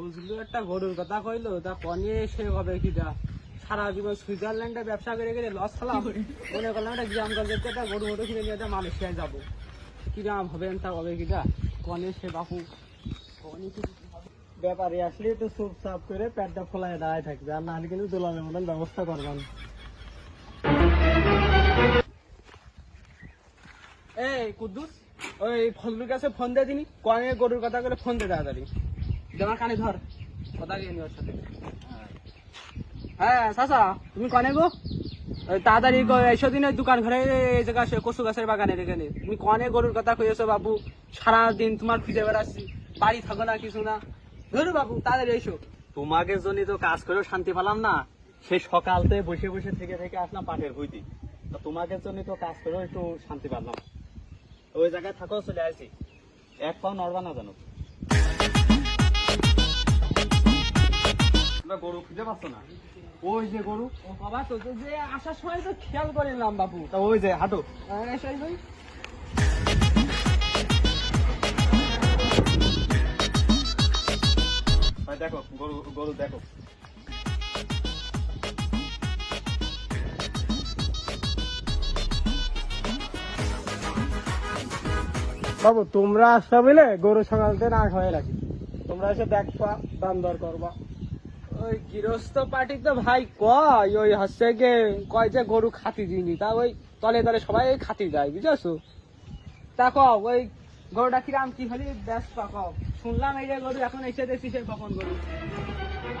বুঝলো একটা গরুর কথা কইলো তা কনে সে হবে কিটা সারা জীবন সুইজারল্যান্ডে ব্যবসা করে গেলে লস খেলাম। মনে করলাম একটা গ্রাম গঞ্জের একটা গরু মতো কিনে নিয়ে মালয়েশিয়ায় যাব। কিরাম হবে তা হবে কিটা কনে সে বাপু। কনে কি ব্যাপারে আসলে তো চুপ চাপ করে পেটটা ফোলায় দাঁড়ায় থাকবে আর নাহলে কিন্তু দোলানের মতন ব্যবস্থা করবেন। এই কুদ্দুস ওই ফজলুর কাছে ফোন দিয়ে দিনি কনে গরুর কথা করে ফোন দে তাড়াতাড়ি। দেওয়ার কানে ধর। কথা গিয়ে ওর সাথে। হ্যাঁ চাচা তুমি কনে গো? তাড়াতাড়ি গো- এসো দিনের দোকান ঘরে, এই জায়গা সে কচু গাছের বাগানে রেখে তুমি কনে গরুর কথা কইছো বাবু? সারা দিন তোমার ফিরে বেড়াচ্ছি, বাড়ি থাকো না কিছু না। ধরু বাবু, তাড়াতাড়ি এসো। তোমাকে জন্য তো কাজ করেও শান্তি পেলাম না সেই সকালতে বসে বসে থেকে থেকে আসলাম পাটের হইতে তো তোমাকে জন্য তো কাজ করেও একটু শান্তি পেলাম ওই জায়গায় থাকো, চলে আসি। এক পাও নড়বা না জানো তোমরা গরু খুঁজে পাচ্ছ না? ওই যে গরু। ও বাবা যে আসার সময় তো খেয়াল করে নিলাম বাবু। তা ওই যে হাঁটো। ভাই দেখো গরু গরু দেখো। বাবু তোমরা আসবা বলে গরু সকালতে না হয়ে রাখি। তোমরা এসে দেখবা দাম দর করবা। ওই গৃহস্থ পার্টি তো ভাই কয় ওই হচ্ছে গে কয় যে গরু খাতি দিইনি। তা ওই তলে তলে সবাই ওই খাতি যায় বুঝেছ? তা কও ওই গরুটা কিরাম কি হলি? ব্যাস পাকাও শুনলাম এই যে গরু এখন এসে দেখছি সে কখন গরু।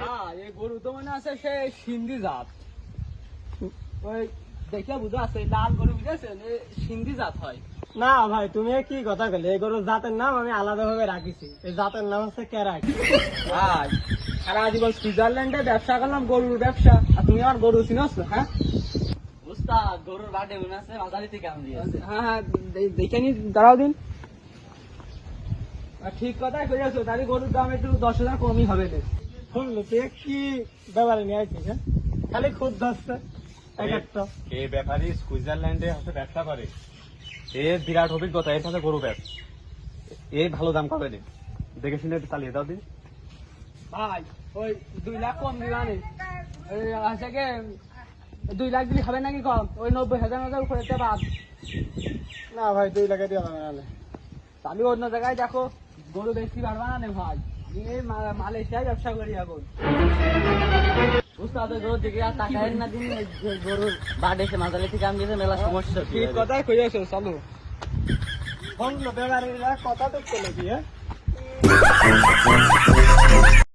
হ্যাঁ এই গরু তো মনে আছে সে সিন্ধি জাত। ওই দেখে বুঝা আছে লাল গরু বুঝেছেন? সিন্ধি জাত হয়। না ভাই তুমি কি কথা বলে এই গরুর জাতের নাম আমি আলাদা ভাবে রাখিছি। এই জাতের নাম হচ্ছে ক্যারাক ভাই সারা জীবন সুইজারল্যান্ডে ব্যবসা করলাম গরুর ব্যবসা। আর তুমি আমার গরু চিনোস হ্যাঁ? উস্তাদ গরুর মনে আছে? হ্যাঁ হ্যাঁ দেখে নি দাঁড়াও দিন। ঠিক কথাই তাহলে গরুর দাম একটু দশ হাজার কমই হবে রে। শুনলো তুই কি ব্যাপারে নিয়ে আসছিস হ্যাঁ? খালি খুদ ধরছে এক এই ব্যাপারী সুইজারল্যান্ডে হচ্ছে ব্যবসা করে। এর বিরাট অভিজ্ঞতা এর সাথে গরু ব্যব এই ভালো দাম পাবে না দেখে শুনে চালিয়ে দাও দিন। ভাই ওই দুই লাখ কম দিবা নে। আছে কে? দুই লাখ দিলে হবে নাকি কম? ওই নব্বই হাজার হাজার উপরে বাদ। না ভাই দুই লাখে দিয়ে হবে না তাহলে অন্য জায়গায় দেখো গরু বেশি পারবা না ভাই? মা- মালয়েশিয়ায় ব্যবসা করি এখন। উস্তাদ গরুর দিকে আর তাকায় না দিন গরুর বাড়ি এসে মাঝারি থেকে আমি গেছে মেলা সমস্যা ঠিক কথাই কইয়াছো চলো। শুনলো ব্যাপারে কথা তো চলে কি হ্যাঁ?